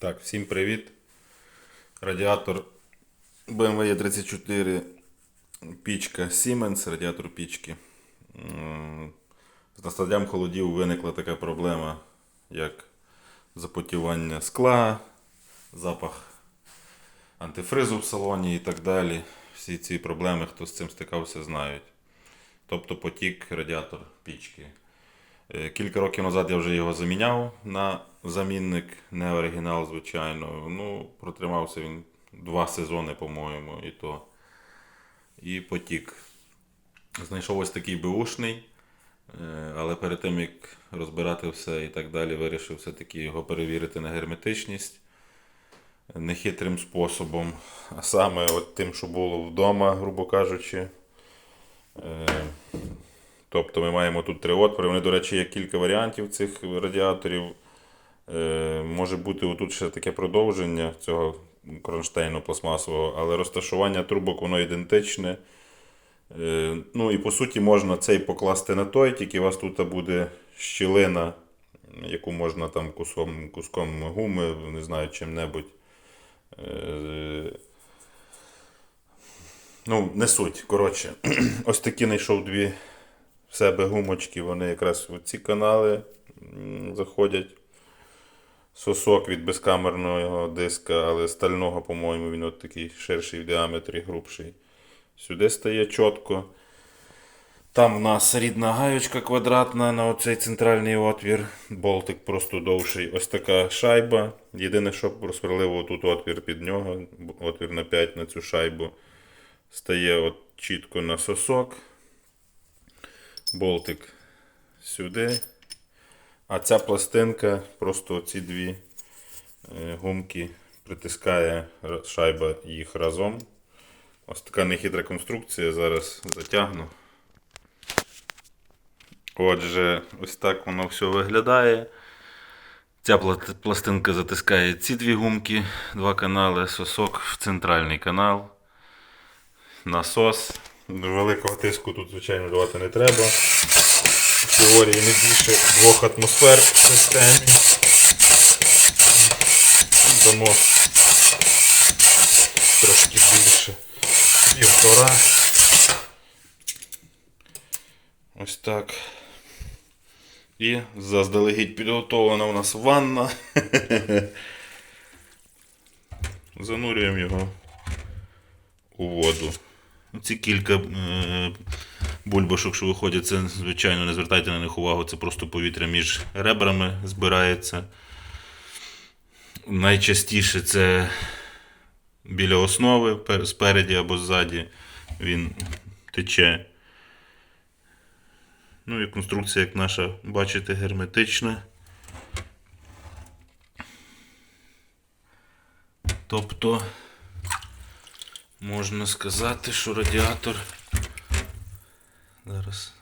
Так, всім привіт. Радіатор BMW E34, пічка Siemens, радіатор пічки. З настанням холодів виникла така проблема, як запотівання скла, запах антифризу в салоні і так далі. Всі ці проблеми, хто з цим стикався, знають. Тобто потік радіатор пічки. Е, Кілька років назад я вже його заміняв на замінник, не оригінал, звичайно. Ну, протримався він два сезони, по-моєму, і то. І потік. Знайшов ось такий беушний, е, але перед тим як розбирати все і так далі, вирішив все-таки його перевірити на герметичність нехитрим способом. А саме от тим, що було вдома, грубо кажучи. Тобто ми маємо тут три отвори. Вони, до речі, є кілька варіантів цих радіаторів. Е, може бути отут ще таке продовження цього кронштейну пластмасового, але розташування трубок воно ідентичне. Е, ну і по суті можна цей покласти на той, тільки у вас тут буде щілина, яку можна там куском, куском гуми, не знаю, чим-небудь. Е, ну, не суть. Коротше, ось такі знайшов дві в себе гумочки, вони якраз в ці канали заходять. Сосок від безкамерного диска, але стального, по-моєму, він от такий ширший в діаметрі, грубший. Сюди стає чітко. Там в нас рідна гаючка квадратна на оцей центральний отвір. Болтик просто довший. Ось така шайба. Єдине, що просверлив тут отвір під нього, отвір на 5 на цю шайбу. Стає от чітко на сосок болтик сюди. А ця пластинка, просто ці дві е, гумки притискає шайба їх разом. Ось така нехитра конструкція. Зараз затягну. Отже, ось так воно все виглядає. Ця пластинка затискає ці дві гумки, два канали, сосок в центральний канал насос. Великого тиску тут, звичайно, давати не треба. В теорії не більше двох атмосфер в системі. Дамо трошки більше. Півтора. Ось так. І заздалегідь підготовлена у нас ванна. Занурюємо його у воду. Ці кілька е, бульбашок, що виходять, це, звичайно, не звертайте на них увагу, це просто повітря між ребрами збирається. Найчастіше це біля основи, спереді або ззаді він тече. Ну і конструкція, як наша, бачите, герметична. Тобто. Можна сказати, що радіатор. Зараз.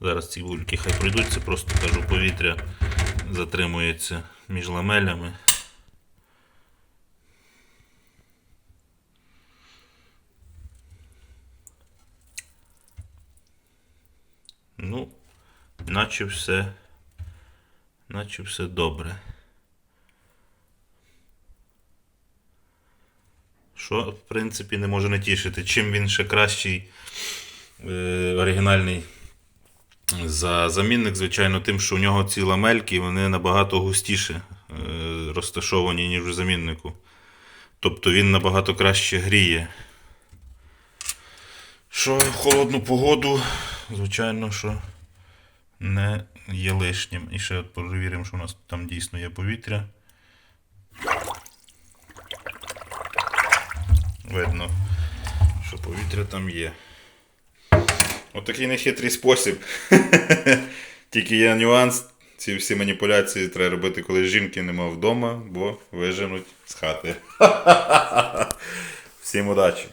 Зараз ці бульки хай пройдуть, це просто кажу, повітря затримується між ламелями. Ну, наче все наче все добре. Що, в принципі, не може не тішити. Чим він ще кращий е, оригінальний за замінник, звичайно, тим, що у нього ці ламельки вони набагато густіше е, розташовані, ніж у заміннику. Тобто він набагато краще гріє. Що в холодну погоду, звичайно, що не є лишнім. І ще от перевіримо, що у нас там дійсно є повітря. Видно, що повітря там є. Отакий нехитрий спосіб. Тільки є нюанс. Ці всі маніпуляції треба робити, коли жінки нема вдома, бо виженуть з хати. Всім удачі!